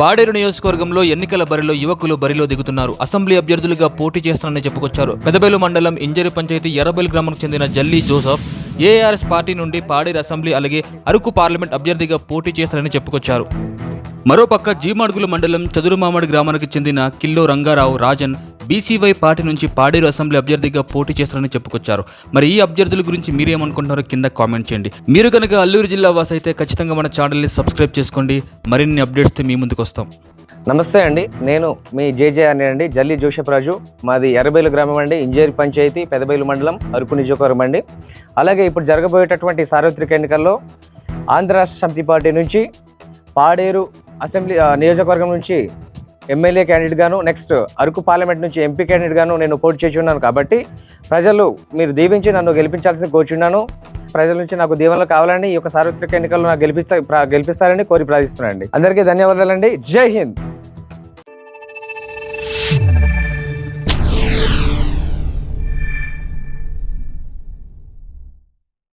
పాడేరు నియోజకవర్గంలో ఎన్నికల బరిలో యువకులు బరిలో దిగుతున్నారు. అసెంబ్లీ అభ్యర్థులుగా పోటీ చేస్తారని చెప్పుకొచ్చారు. పెదబేలు మండలం ఇంజరి పంచాయతీ ఎర్రబెల్ గ్రామానికి చెందిన జల్లీ జోసఫ్ ఏఆర్ఎస్ పార్టీ నుండి పాడేరు అసెంబ్లీ అలాగే అరకు పార్లమెంట్ అభ్యర్థిగా పోటీ చేస్తారని చెప్పుకొచ్చారు. మరోపక్క జీమాడుగుల మండలం చదురుమామడి గ్రామానికి చెందిన కిల్లో రంగారావు రాజన్ బీసీవై పార్టీ నుంచి పాడేరు అసెంబ్లీ అభ్యర్థిగా పోటీ చేస్తారని చెప్పుకొచ్చారు. మరి ఈ అభ్యర్థుల గురించి మీరేమనుకుంటున్నారో కింద కామెంట్ చేయండి. మీరు కనుక అల్లూరు జిల్లా వాసి అయితే ఖచ్చితంగా మన ఛానల్ని సబ్స్క్రైబ్ చేసుకోండి. మరిన్ని అప్డేట్స్తో మీ ముందుకు వస్తాం. నమస్తే అండి. నేను మీ జేజే అని అండి. జల్లి జోషప్ రాజు మాది ఎర్రబేలు గ్రామం అండి. ఇంజేరి పంచాయతీ పెదబేలు మండలం అరకు నియోజకవర్గం అండి. అలాగే ఇప్పుడు జరగబోయేటటువంటి సార్వత్రిక ఎన్నికల్లో ఆంధ్ర రాష్ట్ర సమితి పార్టీ నుంచి పాడేరు అసెంబ్లీ నియోజకవర్గం నుంచి ఎమ్మెల్యే క్యాండిడేట్ గాను నెక్స్ట్ అరకు పార్లమెంట్ నుంచి ఎంపీ క్యాండిడేట్ గాను నేను పోటీ చేసి ఉన్నాను కాబట్టి ప్రజలు మీరు దీవించి నన్ను గెలిపించాల్సి కోరుచున్నాను ప్రజల నుంచి నాకు దీవెనలు కావాలని ఈ యొక్క సార్వత్రిక ఎన్నికల్లో నాకు గెలిపిస్తా గెలిపిస్తారని కోరి ప్రార్థిస్తున్నాను అందరికీ ధన్యవాదాలండి. జై హింద్.